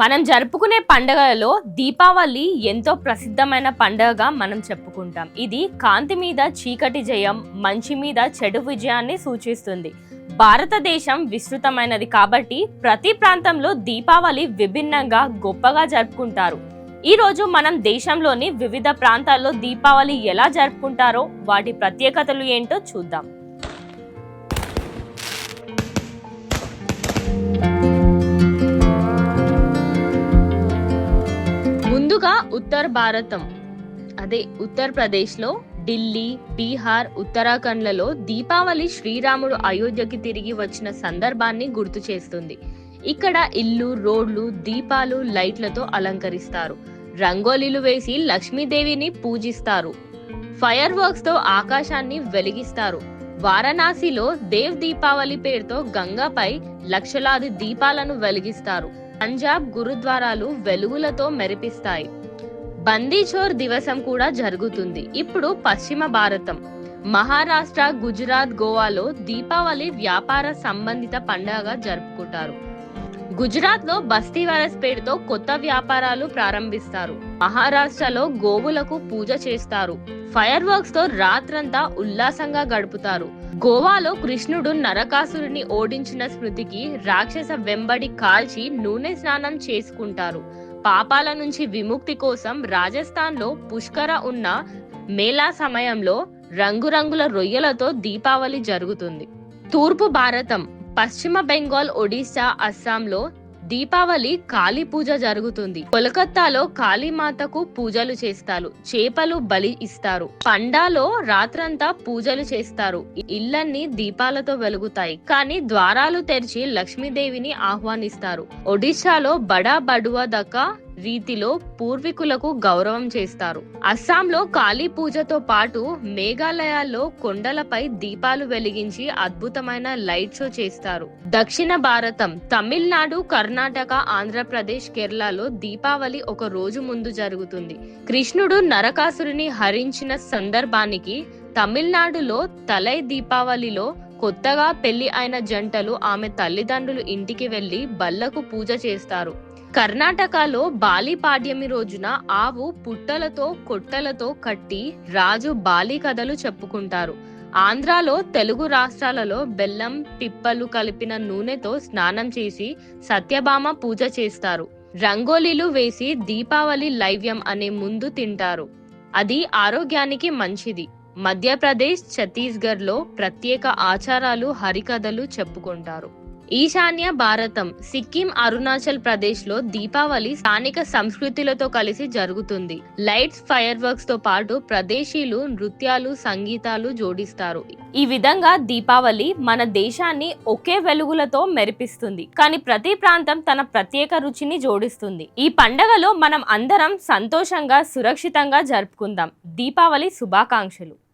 మనం జరుపుకునే పండుగలలో దీపావళి ఎంతో ప్రసిద్ధమైన పండగగా మనం చెప్పుకుంటాం. ఇది కాంతి మీద చీకటి జయం మంచి మీద చెడు విజయాన్ని సూచిస్తుంది. భారతదేశం విస్తృతమైనది కాబట్టి ప్రతి ప్రాంతంలో దీపావళి విభిన్నంగా గొప్పగా జరుపుకుంటారు. ఈరోజు మనం దేశంలోని వివిధ ప్రాంతాల్లో దీపావళి ఎలా జరుపుకుంటారో వాటి ప్రత్యేకతలు ఏంటో చూద్దాం. ఉత్తర భారతం. అదే ఉత్తరప్రదేశ్లో ఢిల్లీ బీహార్ ఉత్తరాఖండ్లలో దీపావళి శ్రీరాముడు అయోధ్యకి తిరిగి వచ్చిన సందర్భాన్ని గుర్తు చేస్తుంది. ఇక్కడ ఇల్లు రోడ్లు దీపాలు లైట్లతో అలంకరిస్తారు. రంగోలీలు వేసి లక్ష్మీదేవిని పూజిస్తారు. ఫైర్ వర్క్స్తో ఆకాశాన్ని వెలిగిస్తారు. వారణాసిలో దేవ్ దీపావళి పేరుతో గంగాపై లక్షలాది దీపాలను వెలిగిస్తారు. పంజాబ్ గురుద్వారాలు వెలుగులతో మెరిపిస్తాయి. బందీచోర్ దివసం కూడా జరుగుతుంది. ఇప్పుడు పశ్చిమ భారతం. మహారాష్ట్ర గుజరాత్ గోవాలో దీపావళి వ్యాపార సంబంధిత పండుగ జరుపుకుంటారు. గుజరాత్లో బస్తీ వరస్ పేరుతో కొత్త వ్యాపారాలు ప్రారంభిస్తారు. మహారాష్ట్రలో గోవులకు పూజ చేస్తారు. ఫైర్ వర్క్స్తో రాత్రంతా ఉల్లాసంగా గడుపుతారు. గోవాలో కృష్ణుడు నరకాసురుని ఓడించిన స్మృతికి రాక్షస వెంబడి కాల్చి నూనె స్నానం చేసుకుంటారు. పాపాల నుంచి విముక్తి కోసం రాజస్థాన్లో పుష్కర ఉన్న మేళా సమయంలో రంగురంగుల రొయ్యలతో దీపావళి జరుగుతుంది. తూర్పు భారతం పశ్చిమ బెంగాల్ ఒడిశా అస్సాంలో దీపావళి కాళీ పూజ జరుగుతుంది. కోలకత్తాలో కాళీమాతకు పూజలు చేస్తారు. చేపలు బలి ఇస్తారు. పండాలో రాత్రంతా పూజలు చేస్తారు. ఇళ్ళన్నీ దీపాలతో వెలుగుతాయి. కానీ ద్వారాలు తెరిచి లక్ష్మీదేవిని ఆహ్వానిస్తారు. ఒడిశాలో బడా బడువా దక్క రీతిలో పూర్వీకులకు గౌరవం చేస్తారు. అస్సాంలో కాళీ పూజతో పాటు మేఘాలయాల్లో కొండలపై దీపాలు వెలిగించి అద్భుతమైన లైట్ షో చేస్తారు. దక్షిణ భారతం తమిళనాడు కర్ణాటక ఆంధ్రప్రదేశ్ కేరళలో దీపావళి ఒక రోజు ముందు జరుగుతుంది. కృష్ణుడు నరకాసురుని హరించిన సందర్భానికి తమిళనాడులో తలై దీపావళిలో కొత్తగా పెళ్ళి అయిన జంటలు ఆమె తల్లిదండ్రులు ఇంటికి వెళ్ళి బల్లకు పూజ చేస్తారు. కర్ణాటకలో బాలి పాడ్యమి రోజున ఆవు పుట్టలతో కొట్టలతో కట్టి రాజు బాలి కథలు చెప్పుకుంటారు. ఆంధ్రాలో తెలుగు రాష్ట్రాలలో బెల్లం పిప్పలు కలిపిన నూనెతో స్నానం చేసి సత్యభామ పూజ చేస్తారు. రంగోలీలు వేసి దీపావళి లైవ్యం అనే ముందు తింటారు. అది ఆరోగ్యానికి మంచిది. మధ్యప్రదేశ్ ఛత్తీస్గఢ్లో ప్రత్యేక ఆచారాలు హరికథలు చెప్పుకుంటారు. ఈశాన్య భారతం సిక్కిం అరుణాచల్ ప్రదేశ్లో దీపావళి స్థానిక సంస్కృతులతో కలిసి జరుగుతుంది. లైట్స్ ఫైర్ వర్క్స్తో పాటు ప్రదేశీలు నృత్యాలు సంగీతాలు జోడిస్తారు. ఈ విధంగా దీపావళి మన దేశాన్ని ఒకే వెలుగులతో మెరిపిస్తుంది. కానీ ప్రతి ప్రాంతం తన ప్రత్యేక రుచిని జోడిస్తుంది. ఈ పండగలో మనం అందరం సంతోషంగా సురక్షితంగా జరుపుకుందాం. దీపావళి శుభాకాంక్షలు.